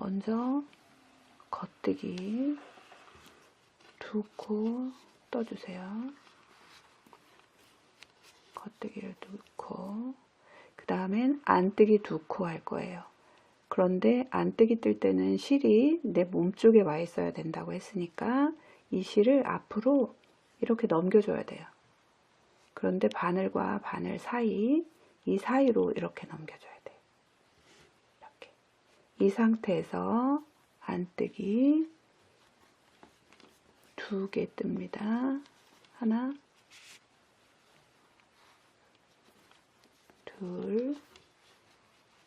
먼저 겉뜨기 두 코 떠주세요. 겉뜨기를 두 코. 그 다음엔 안뜨기 두 코 할 거예요. 그런데 안뜨기 뜰 때는 실이 내 몸쪽에 와 있어야 된다고 했으니까 이 실을 앞으로 이렇게 넘겨줘야 돼요. 그런데 바늘과 바늘 사이, 이 사이로 이렇게 넘겨줘야 돼요. 이 상태에서 안뜨기 두 개 뜹니다. 하나, 둘,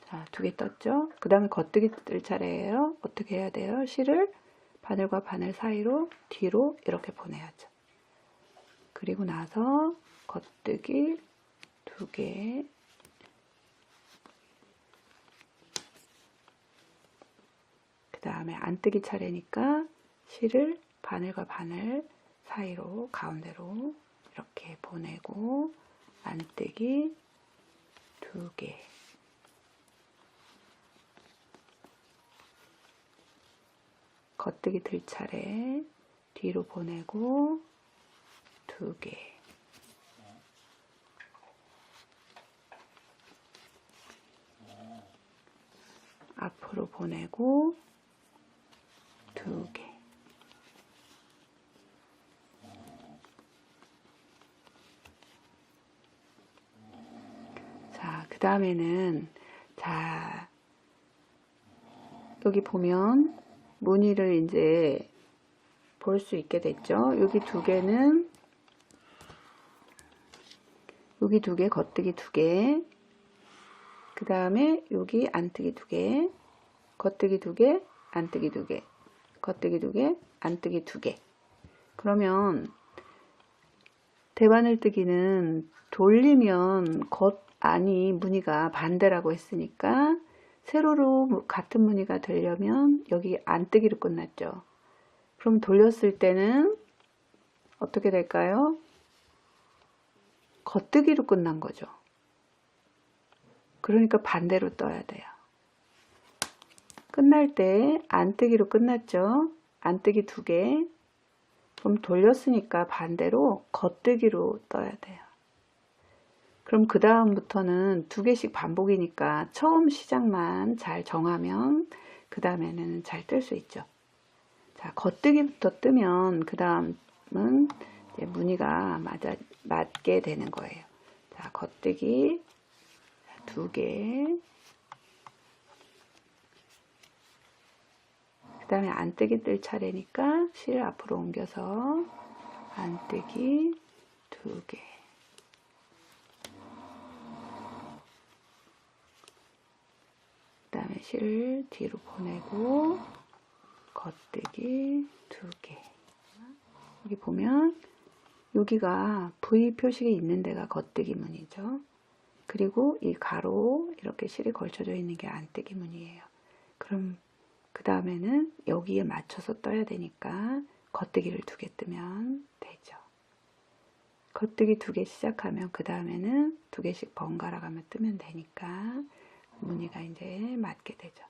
자, 두 개 떴죠? 그 다음에 겉뜨기 뜰 차례예요. 어떻게 해야 돼요? 실을 바늘과 바늘 사이로 뒤로 이렇게 보내야죠. 그리고 나서 겉뜨기 두 개, 다음에 안뜨기 차례니까 실을 바늘과 바늘 사이로 가운데로 이렇게 보내고 안뜨기 두 개. 겉뜨기 들 차례 뒤로 보내고 두 개. 앞으로 보내고 두 개. 자, 그 다음에는, 자, 여기 보면 무늬를 이제 볼 수 있게 됐죠. 여기 두 개는, 여기 두 개, 겉뜨기 두 개, 그 다음에 여기 안뜨기 두 개, 겉뜨기 두 개, 안뜨기 두 개, 겉뜨기 두 개, 안뜨기 두 개. 그러면 대바늘 뜨기는 돌리면 겉 안이 무늬가 반대라고 했으니까 세로로 같은 무늬가 되려면 여기 안뜨기로 끝났죠. 그럼 돌렸을 때는 어떻게 될까요? 겉뜨기로 끝난 거죠. 그러니까 반대로 떠야 돼요. 끝날 때 안뜨기로 끝났죠. 안뜨기 두 개. 그럼 돌렸으니까 반대로 겉뜨기로 떠야 돼요. 그럼 그 다음부터는 두 개씩 반복이니까 처음 시작만 잘 정하면 그 다음에는 잘 뜰 수 있죠. 자, 겉뜨기부터 뜨면 그 다음은 무늬가 맞아, 맞게 되는 거예요. 자, 겉뜨기 두 개. 그 다음에 안뜨기 뜰 차례니까 실 앞으로 옮겨서 안뜨기 두 개. 그 다음에 실 뒤로 보내고 겉뜨기 두 개. 여기 보면 여기가 V 표식이 있는 데가 겉뜨기 무늬죠. 그리고 이 가로 이렇게 실이 걸쳐져 있는 게 안뜨기 무늬예요. 그럼 그 다음에는 여기에 맞춰서 떠야 되니까 겉뜨기를 두 개 뜨면 되죠. 겉뜨기 두 개 시작하면 그 다음에는 두 개씩 번갈아 가며 뜨면 되니까 무늬가 이제 맞게 되죠.